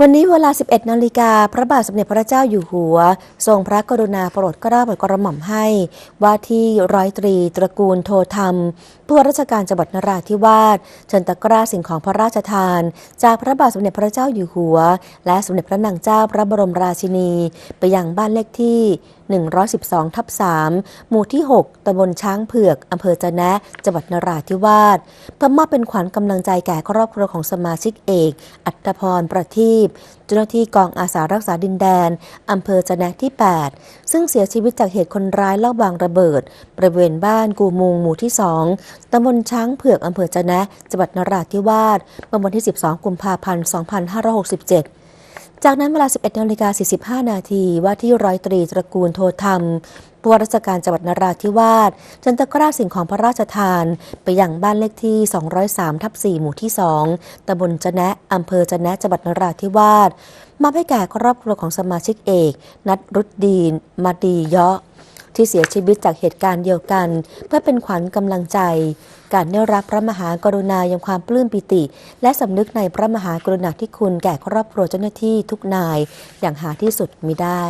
วันนี้เวลา 11 นาฬิกา พระบาทสมเด็จพระเจ้าอยู่หัว ทรงพระกรุณาโปรดเกล้าโปรดกระหม่อมให้ ว่าที่ร้อยตรีตระกูลโทธรรม ผู้ว่าราชการจังหวัดนราธิวาสเชิญตะกร้าสิ่งของพระราชทาน จากพระบาทสมเด็จพระเจ้าอยู่หัว และสมเด็จพระนางเจ้าพระบรมราชินี ไปยังบ้านเลขที่ 112 ทับ 3 หมู่ที่ 6ตำบลช้างเผือกอำเภอจะนะ จังหวัดนราธิวาสเพื่อมอบเป็นขวัญกำลังใจแก่ครอบครัวของสมาชิกเอก อัตพรประทีปเจ้าหน้าที่กองอาสารักษาดินแดนอำเภอจะนะที่ 8 ซึ่งเสียชีวิตจากเหตุคนร้ายลอบวางระเบิดบริเวณบ้านกูมุงหมู่ที่ 2ตำบลช้างเผือกอำเภอจะนะจังหวัดนราธิวาสเมื่อวันที่ 12 กุมภาพันธ์ 2567จากนั้นเวลา 11นาฬิกา45 นาทีว่าที่ร้อยตรีตระกูลโทธรรมผู้ว่าราชการจังหวัดนราธิวาสจันตะกราสิ่งของพระราชทาน ไปยังบ้านเลขที่ 203 ทับ 4 หมู่ที่ 2ตำบลจะนะอำเภอจะนะจังหวัดนราธิวาสมอบให้แก่ครอบครัวของสมาชิกเอก นัดรุดดีน มาดีเยาะ ที่เสียชีวิตจากเหตุการณ์เดียวกัน เพื่อเป็นขวัญกำลังใจ การได้รับพระมหากรุณาอย่างความปลื้มปิติ และสำนึกในพระมหากรุณาธิคุณแก่ครอบครัวเจ้าหน้าที่ทุกนาย อย่างหาที่สุดมิได้